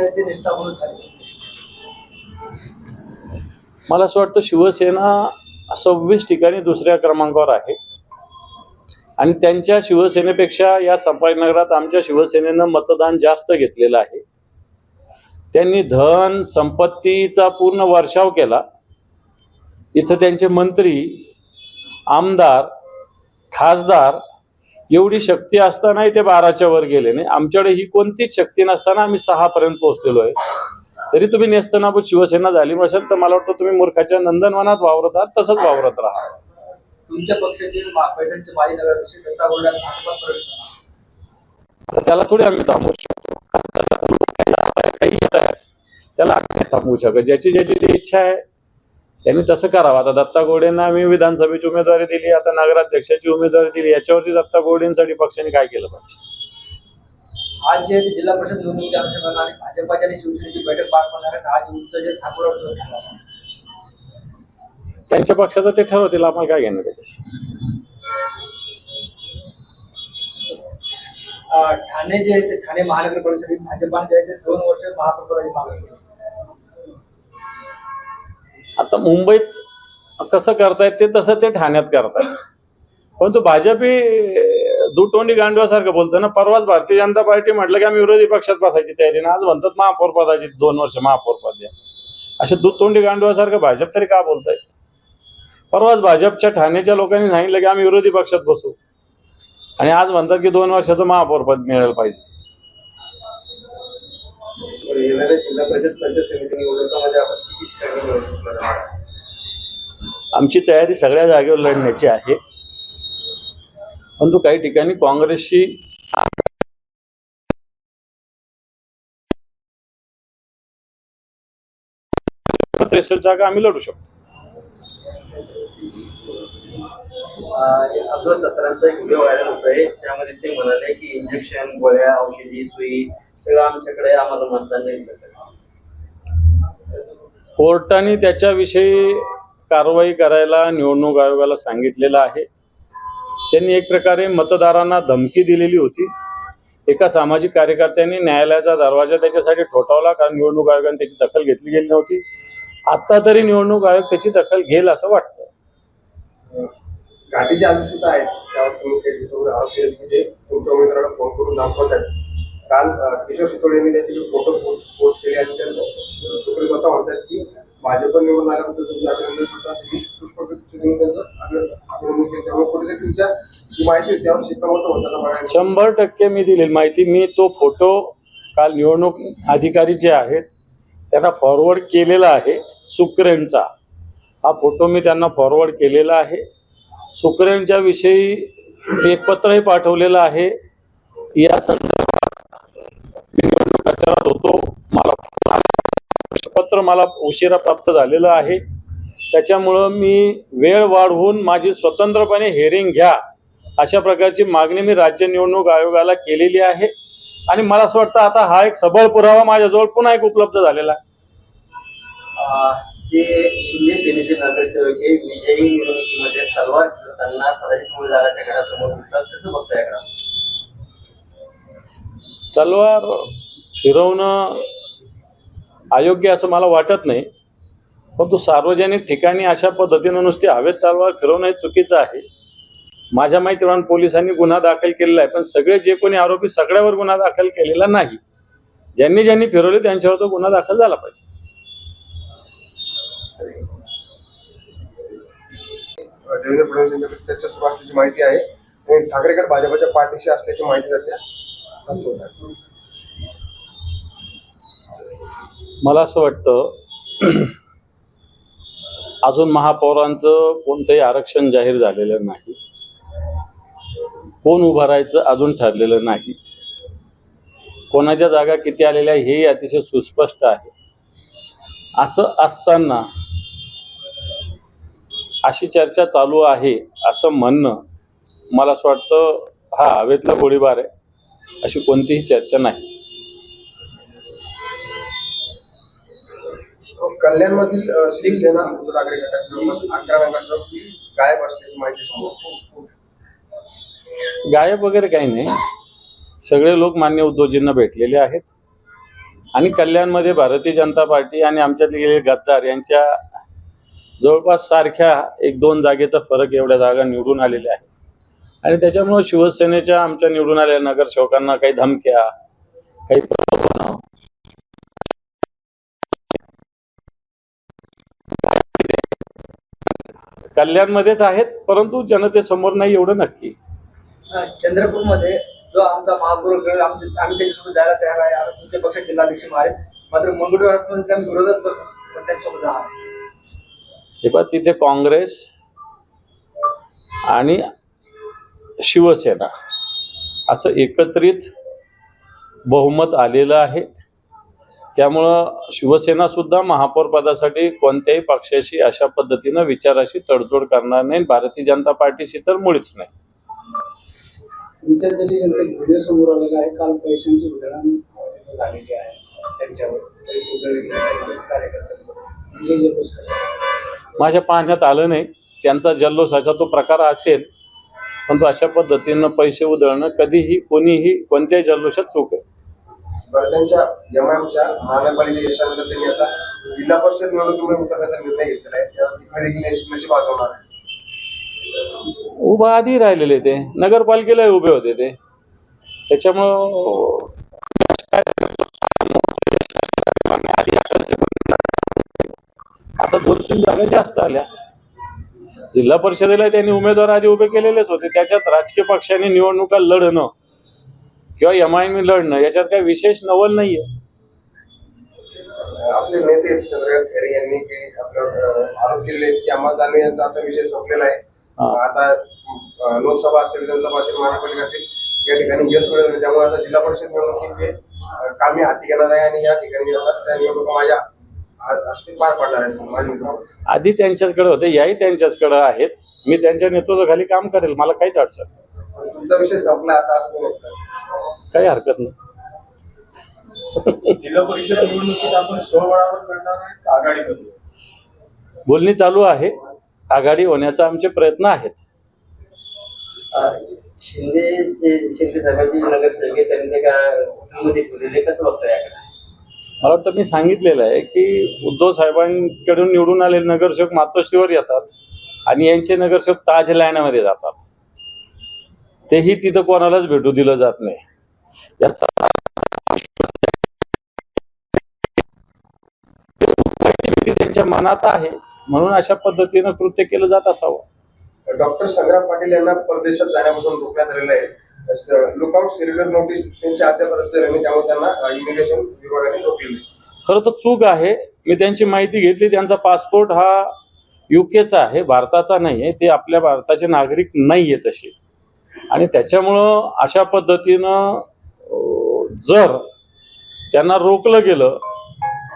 निष्ठावून मला असं वाटतं शिवसेना सव्वीस ठिकाणी दुसऱ्या क्रमांकावर आहे. आणि त्यांच्या शिवसेनेपेक्षा या संभाजीनगरात आमच्या शिवसेनेनं मतदान जास्त घेतलेलं आहे. त्यांनी धन संपत्तीचा पूर्ण वर्षाव केला. इथं त्यांचे मंत्री आमदार खासदार एवढी शक्ती असतानाही ते बाराच्या वर गेले नाही आमच्याकडे ही कोणतीच शक्ती नसताना आम्ही सहापर्यंत पोहोचलेलो आहे तरी तुम्ही नेस्तनाबूत शिवसेना झाली नसेल तर मला वाटतं तुम्ही मूर्खाच्या नंदनवनात वावरत आहात तसंच वावरत राहा तुमच्या माजी नगराध्यक्ष त्याला थोडी आम्ही थांबवू शकतो. त्याला थांबवू शकत ज्याची ज्याची जी इच्छा आहे त्यांनी तसं करावं. आता दत्ता गोडेंना आम्ही विधानसभेची उमेदवारी दिली आता नगराध्यक्षाची उमेदवारी दिली. याच्यावरती दत्ता गोडेंसाठी पक्षाने काय केलं पाहिजे? आज जे जिल्हा परिषद निवडणुकीच्या अनुषंगाने आणि भाजपाच्या आणि शिवसेनेची बैठक पार पडणार आहे. आज ठेवला. त्यांच्या पक्षाचं ते ठरवतील. आम्हाला काय घेणं त्याच्याशी? ठाणे जे आहे ते ठाणे महानगर परिषदेत भाजपाने दोन वर्ष महापौराची मागणी केली. आता मुंबईत कसं करतायत ते तसं ते ठाण्यात करतायत. परंतु भाजप ही दुटोंडी गांडवासारखं बोलतो ना परवाच भारतीय जनता पार्टी म्हटलं की आम्ही विरोधी पक्षात बसायची तयारी ना आज म्हणतात महापौर पदाची दोन वर्ष महापौर पद द्या. असे दुतोंडी गांडवासारखं भाजप तरी का बोलतायत परवाच भाजपच्या ठाण्याच्या लोकांनी सांगितलं की आम्ही विरोधी पक्षात बसू. आणि आज म्हणतात की दोन वर्षाचं महापौर पद मिळालं पाहिजे. येणाऱ्या जिल्हा परिषद पंचायत समिती निवडणुकामध्ये आपण किती ठिकाणी निवडणूक लढवणार आहात? आमची तयारी सगळ्या जागेवर लढण्याची आहे. परंतु काही ठिकाणी काँग्रेसशी त्रेसष्ट जागा आम्ही लढू शकतो. अब्दुल सत्तारांचा एक व्हिडिओ व्हायरल होतोय. त्यामध्ये ते म्हणाले की इंजेक्शन गोळ्या औषधी सुई सगळं आमच्याकडे आहे, आम्हाला मतदान नाही भेटत. कोर्टाने त्याच्याविषयी कारवाई करायला निवडणूक आयोगाला सांगितलेलं आहे. त्यांनी एक प्रकारे मतदारांना धमकी दिलेली होती. एका सामाजिक कार्यकर्त्यांनी न्यायालयाचा दरवाजा त्याच्यासाठी ठोठावला कारण निवडणूक आयोगाने त्याची दखल घेतली गेली नव्हती. आता तरी निवडणूक आयोग त्याची दखल घेईल असं वाटतं. सुद्धा फोन करून दाखवत आहेत. काल अं, किशोर शितोडे यांनी त्याचे फोटो पोस्ट केले आणि त्यांना सुप्रीम स्वतः म्हणतात की भाजप निवडून आल्याबद्दल तुमचं अभिनंदन करतात तुम्ही देऊन त्यांचं अभि- केलं. त्यामुळे कुठेतरी तुमच्या जी माहिती त्यावर शिक्कामोर्तब होताना बघायला शंभर टक्के मी दिलेली माहिती. मी तो फोटो काल निवडणूक अधिकारी जे आहेत त्यांना फॉरवर्ड केलेला आहे सुक्रेनचा हा फोटो मी त्यांना फॉरवर्ड केलेला आहे. सुक्रेनच्या विषयी एक पत्रही पाठवलेलं आहे. या संदर्भात प्रचारात होतो. मला पत्र मला उशिरा प्राप्त झालेलं आहे. त्याच्यामुळं मी वेळ वाढवून माझी स्वतंत्रपणे हेअरिंग घ्या अशा प्रकारची मागणी मी राज्य निवडणूक आयोगाला केलेली आहे. आणि मला असं वाटतं आता हा एक सबळ पुरावा माझ्याजवळ पुन्हा एक उपलब्ध झालेला आहे. अं, जे शिंदे सेनेचे नगरसेवक हे विजयी निवडणुकीमध्ये तलवार कदाचित मूळ जागाच्या घरासमोर बघताय का तलवार फिरवणं अयोग्य असं मला वाटत नाही. परंतु सार्वजनिक ठिकाणी अशा पद्धतीनं नुसती हवेत तलवार फिरवणं हे चुकीचं आहे. माझ्या माहितीप्रमाणे पोलिसांनी गुन्हा दाखल केलेला आहे पण सगळे जे कोणी आरोपी सगळ्यावर गुन्हा दाखल केलेला नाही. ज्यांनी ज्यांनी फिरवले त्यांच्यावर तो गुन्हा दाखल झाला पाहिजे. देवेंद्र फडणवीस चर्चा सुरू असल्याची माहिती आहे. ठाकरेकर भाजपच्या पाठीशी असल्याची माहिती सध्या प्राप्त होत आहे. मला असं वाटतं अजून महापौरांचं कोणतंही आरक्षण जाहीर झालेलं नाही. कोण उभं राहायचं अजून ठरलेलं नाही. कोणाच्या जागा किती आलेल्या आहे हेही अतिशय सुस्पष्ट आहे. असं असताना अशी चर्चा चालू आहे असं म्हणणं मला असं वाटतं हा हवेतला गोळीबार आहे अशी कोणतीही चर्चा नाही. कल्याणमधील शिवसेना उद्धव ठाकरे अकरा गायब असल्याची माहिती समोर गायब वगैरे काही नाही. सगळे लोक मान्य उद्धवजींना भेटलेले आहेत. आणि कल्याणमध्ये भारतीय जनता पार्टी आणि आमच्यातले गेलेले गद्दार यांच्या जवळपास सारख्या एक दोन जागेचा फरक एवढ्या जागा निवडून आलेल्या आहेत. आणि त्याच्यामुळं शिवसेनेच्या आमच्या निवडून आलेल्या नगरसेवकांना काही धमक्या काही कल्याणमध्येच आहेत परंतु जनतेसमोर नाही एवढं नक्की. चंद्रपूरमध्ये जो आमचा महापौर आम्ही त्याच्यासोबत जायला तयार आहे आता तुमच्या पक्षात जिल्हाध्यक्ष मारे. मात्र मंगळवारमध्ये आम्ही विरोधात पण त्यांच्यासोबत हे पहा तिथे काँग्रेस आणि शिवसेना असं एकत्रित बहुमत आलेलं आहे. त्यामुळं शिवसेना सुद्धा महापौर पदासाठी कोणत्याही पक्षाशी अशा पद्धतीनं विचाराशी तडजोड करणार नाही. भारतीय जनता पार्टीशी तर मुळीच नाही. व्हिडिओ समोर आलेला आहे. काल पैशांची उधळण झालेली आहे. त्यांच्यावर करतात. माझ्या पाहण्यात आलं नाही. त्यांचा जल्लोषाचा तो प्रकार असेल. परंतु अशा पद्धतीनं पैसे उधळणं कधीही कोणीही कोणत्याही जल्लोषात चूक आहे. बरं त्यांच्या एमआयएमच्या महानगरपालिका यशानंतर त्यांनी आता जिल्हा परिषद निवडणुकीमध्ये उतरण्याचा निर्णय घेतला आहे. त्या तिकडे देखील नशीब नशीब आहे. उभा आधी राहिलेले ते. नगरपालिकेला उभे होते ते. त्याच्यामुळं आता दोन तीन जागा जास्त आल्या. जिल्हा परिषदेला त्यांनी उमेदवार आधी उभे केलेलेच होते. त्याच्यात राजकीय पक्षाने निवडणुका लढणं किंवा एम आय लढणं याच्यात काही विशेष नवल नाहीये आपले नेते चंद्रकांत खैरे यांनी आरोप आहेत की अहमद दानवे यांचा आता विषय संपलेला आहे. आता लोकसभा असेल विधानसभा असेल महानगरपालिका असेल या ठिकाणी यश मिळेल. त्यामुळे आता जिल्हा परिषद निवडणुकीचे कामे हाती घेणार आहे आणि या ठिकाणी आता त्या निवडणुका माझ्या पार पडणार आहेत. आधी त्यांच्याचकडे होते याही त्यांच्याचकडे आहेत मी त्यांच्या नेतृत्वाखाली काम करेल मला काहीच अडचण तुमचा विषय संपला आता. काही हरकत नाही. जिल्हा परिषद निवडणुकीत आपण स्वबळावर लढणार आहे का आघाडी करू बोलणी चालू आहे. आघाडी होण्याचा आमचे प्रयत्न आहेत. शिंदे जे शिंदे साहेबांचे जे नगरसेवक आहे त्यांनी ते का कुटुंबमध्ये ठेवलेले कसं बघताय याकडे मला वाटतं मी सांगितलेलं आहे की उद्धव साहेबांकडून निवडून आलेले नगरसेवक मातोश्रीवर येतात आणि यांचे नगरसेवक ताज लँडमध्ये जातात. तेही तिथं कोणालाच भेटू दिलं जात नाही. याचा त्यांच्या मनात आहे म्हणून अशा पद्धतीनं कृत्य केलं जात असावं. डॉक्टर संग्राम पाटील यांना परदेशात जाण्यापासून रोखण्यात आलेलं आहे. लुकआउट सेल्युलर नोटीस त्यांच्या अद्यापर्यंत नाही त्यामुळे त्यांना इमिग्रेशन विभागाने रोखलेलं खरं तर चूक आहे. मी त्यांची माहिती घेतली. त्यांचा पासपोर्ट हा युकेचा आहे भारताचा नाही आहे ते आपल्या भारताचे नागरिक नाही आहे तसे. आणि त्याच्यामुळं अशा पद्धतीनं जर त्यांना रोखलं गेलं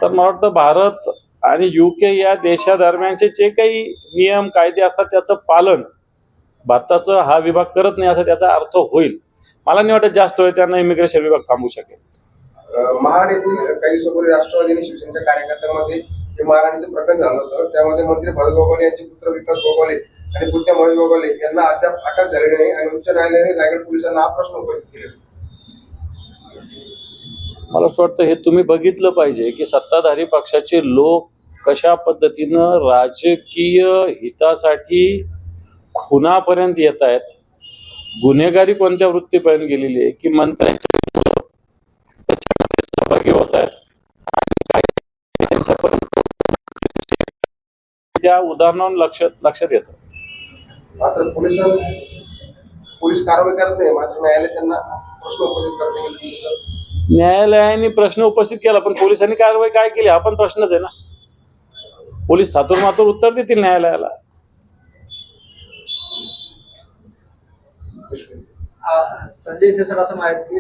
तर मला वाटतं भारत आणि युके या देशादरम्यानचे जे काही नियम कायदे असतात त्याचं पालन भारताचं हा विभाग करत नाही असा त्याचा अर्थ होईल. मला नाही वाटत जास्त होईल त्यांना इमिग्रेशन विभाग थांबू शकेल. महाड येथील काही दिवसापूर्वी राष्ट्रवादी आणि शिवसेनेच्या कार्यकर्त्यांमध्ये महाराणीचं प्रकरण झालं होतं त्यामध्ये मंत्री भरत गोगावले यांचे पुत्र विकास गोगावले आणि पुत्या महेश गोगावले यांना अद्याप अटक झालेली नाही आणि उच्च न्यायालयाने रायगड पोलिसांना हा प्रश्न उपस्थित केलेला मला असं वाटतं हे तुम्ही बघितलं पाहिजे की सत्ताधारी पक्षाचे लोक कशा पद्धतीनं राजकीय हितासाठी खुनापर्यंत येत आहेत गुन्हेगारी कोणत्या वृत्तीपर्यंत गेलेली आहे की मंत्र्यांचे त्याच्यामध्ये सहभागी होत आहेत? त्या उदाहरणावरून लक्ष लक्षात येतं. मात्र पोलिसां पोलीस कारवाई करत नाही मात्र न्यायालय त्यांना प्रश्न उपस्थित करते न्यायालयाने प्रश्न उपस्थित केला पण पोलिसांनी कारवाई काय केली? हा पण प्रश्नच आहे ना. पोलीस थातूर मातूर उत्तर देतील न्यायालयाला. संजय शिरसाट असं माहिती